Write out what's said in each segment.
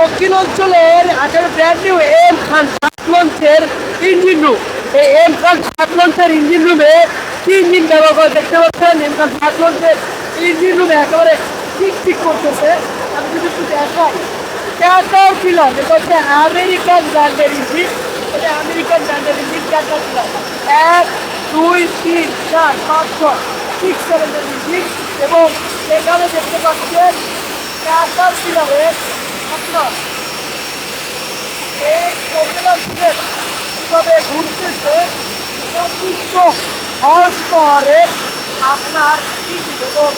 দক্ষিণ অঞ্চলের আসলে ব্র্যান্ড নিউ এম খান সাত লঞ্চের ইঞ্জিন রুম এই এম খান সাত লঞ্চের ইঞ্জিন রুমে কি ইঞ্জিন ব্যবহার করে দেখতে পাচ্ছেন। এম খান সাত লঞ্চের ইঞ্জিন রুমে একেবারে ঠিক ঠিক করতেছে। আমি যদি একটু দেখাই। ক্যাটার পিলার এটা হচ্ছে আমেরিকান ব্র্যান্ডের ইঞ্জিন এটা আমেরিকান ব্র্যান্ডের ইঞ্জিন ক্যাটার পিলার এক, দুই, তিন, চার, পাঁচ, ছয় সিক্স সেভেনের ইঞ্জিন এবং এখানে দেখতে পাচ্ছেন ক্যাটার পিলারের কীভাবে ঘুরতেছে পঁচিশশ হর্স পাওয়ারে আপনার এবং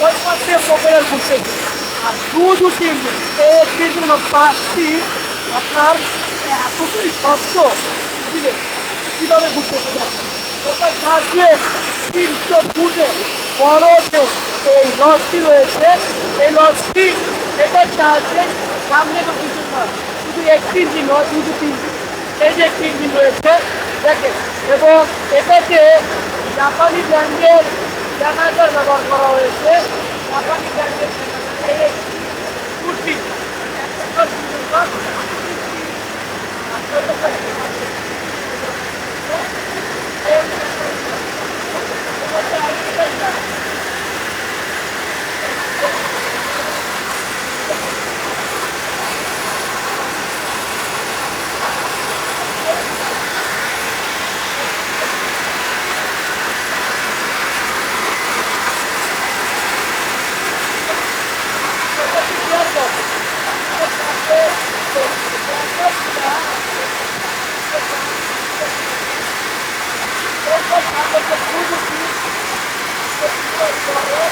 ওই পাশে পকেটের ঘুরতে আর তিন এই তিন জন্য আপনার এতটাই শক্ত বুঝলেন? কীভাবে ঘুরতে ওটার সাহায্যে তিনশো ফুটে বড় যে এই লসটি রয়েছে। এই লসটি এটার সাহায্যে সামনে তো কিছু না, শুধু একটি ইঞ্জিন নয় শুধু তিনটি। এই যে একটি রয়েছে, দেখেন। এবং এটাকে জাপানি ব্র্যান্ডের জানাজার ব্যবহার করা হয়েছে। জাপানি ব্র্যান্ডের এই Thank you.